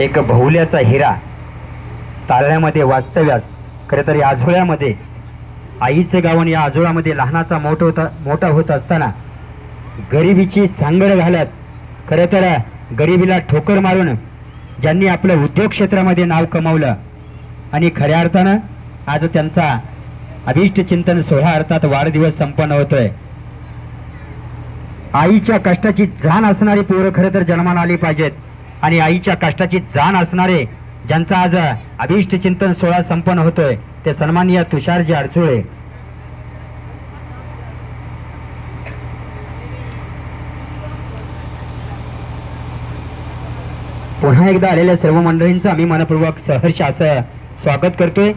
एक बहुल्याचा हिरा. तारण्यामध्ये वास्तव्यास खरं तर या आजोळ्यामध्ये. आईचं गावन या आजोळामध्ये लहानाचा मोठं होता मोठा होत असताना गरिबीची सांगड घालत खरं तर गरिबीला ठोकर मारून ज्यांनी आपलं उद्योग क्षेत्रामध्ये नाव कमावलं आणि खऱ्या अर्थानं आज त्यांचा अभिष्ट चिंतन सोहळा अर्थात वाढदिवस संपन्न होतोय. आईच्या कष्टाची जाण असणारी पोरं खरं तर जन्माला आली पाहिजेत. आणि आईच्या कष्टाची जाण असणारे ज्यांचा आज अभिष्ट चिंतन सोहळा संपन्न होतोय ते सन्माननीय तुषारजी अडचुळे पुन्हा एकदा आलेल्या सर्व मंडळींचं आम्ही मनपूर्वक सहर्ष असं स्वागत करतोय.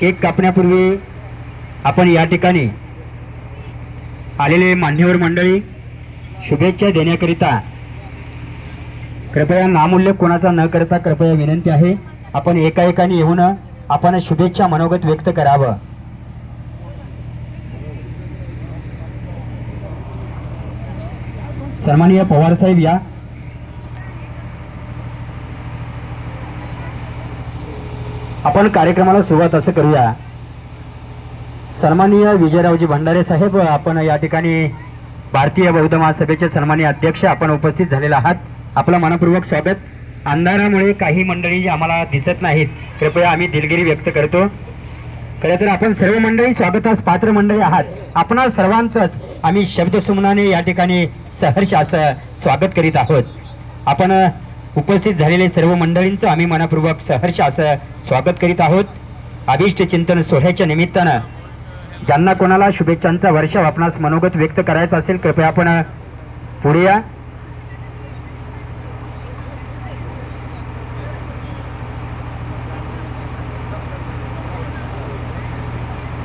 केक कापण्यापूर्वी आपण या ठिकाणी आलेले मान्यवर मंडळी शुभेच्छा देण्याकरिता कृपया नामूल्य कोणाचा न करता कृपया विनंती आहे. आपण एका एकाने येऊन आपण शुभेच्छा मनोगत व्यक्त करावं. सन्माननीय पवार साहेब या. आपण कार्यक्रमाला सुरुवात असं करूया. सन्माननीय विजयरावजी भंडारे साहेब आपण या ठिकाणी भारतीय बौद्ध महासभेचे सन्माननीय अध्यक्ष आपण उपस्थित झालेला आहात. आपलं मनपूर्वक स्वागत. अंधारामुळे काही मंडळी आम्हाला दिसत नाहीत. कृपया आम्ही दिलगिरी व्यक्त करतो. खरं तर आपण सर्व मंडळी स्वागतास पात्र मंडळी आहात. आपणा सर्वांचंच आम्ही शब्दसुमनाने या ठिकाणी सहर्ष असं स्वागत करीत आहोत. आपण उपस्थित झालेले सर्व मंडळींचं आम्ही मनपूर्वक सहर्ष असं स्वागत करीत आहोत. अभिष्ट चिंतन सोहळ्याच्या निमित्तानं. ज्यांना कोणाला शुभेच्छांचा वर्षाव आपणास मनोगत व्यक्त करायचा असेल कृपया आपण पुढे या.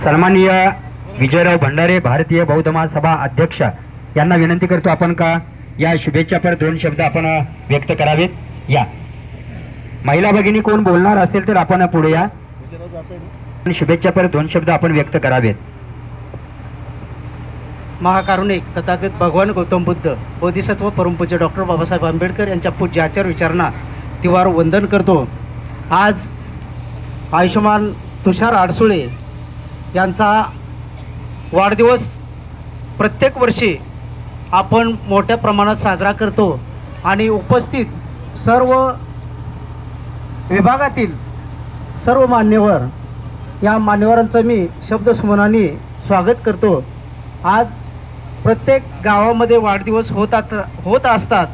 सन्माननीय विजयराव भंडारे भारतीय बौद्ध महासभा अध्यक्ष यांना विनंती करतो आपण का या शुभेच्छापर दोन शब्द आपण व्यक्त करावेत. या. महिला भगिनी कोण बोलणार असेल तर आपण पुढे या. शुभेच्छापर दोन शब्द आपण व्यक्त करावेत. महाकारुणिक तथागत भगवान गौतम बुद्ध बोधिसत्व परमपूज्य डॉक्टर बाबासाहेब आंबेडकर यांच्या पूज्य आचार विचारांना तिवार वंदन करतो. आज आयुष्यमान तुषार आडसुळे यांचा वाढदिवस प्रत्येक वर्षी आपण मोठ्या प्रमाणात साजरा करतो आणि उपस्थित सर्व विभागातील सर्व मान्यवर या मान्यवरांचं मी शब्दसुमनाने स्वागत करतो. आज प्रत्येक गावामध्ये वाढदिवस होतात होत असतात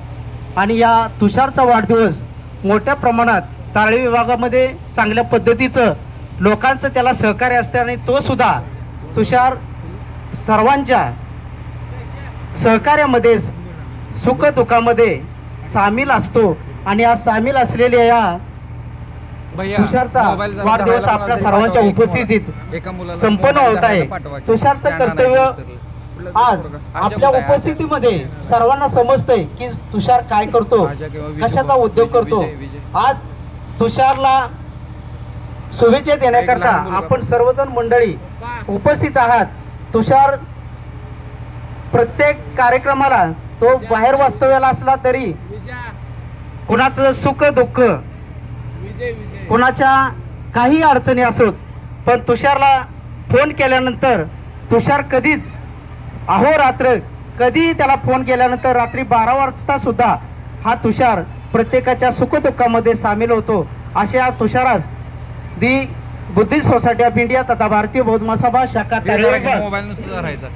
आणि या तुषारचा वाढदिवस मोठ्या प्रमाणात तारळी विभागामध्ये चांगल्या पद्धतीचं लोकांचं त्याला सहकार्य असते आणि तो सुद्धा तुषार सर्वांच्या सहकार्यामध्ये सुखदुःखामध्ये सामील असतो. आणि आज सामील असलेल्या या तुषारचा वाढदिवस आपल्या सर्वांच्या उपस्थितीत संपन्न होत आहे. तुषारचं कर्तव्य आज आपल्या उपस्थितीमध्ये सर्वांना समजतंय की तुषार काय करतो कशाचा उद्योग करतो. आज तुषारला शुभेच्छा देण्याकरता आपण सर्वजण मंडळी उपस्थित आहात. तुषार प्रत्येक कार्यक्रमाला तो बाहेर वास्तव्याला असला तरी कुणाचं सुख दुःख कुणाच्या काही अडचणी असोत पण तुषारला फोन केल्यानंतर तुषार कधीच अहोरात्र कधी त्याला फोन केल्यानंतर रात्री बारा वाजता सुद्धा हा तुषार प्रत्येकाच्या सुखदुःखामध्ये सामील होतो. अशा तुषारास the Buddhist Society of India तथा भारतीय बौद्ध महासभा शाखा मोबाईल नुसतं राहायचा.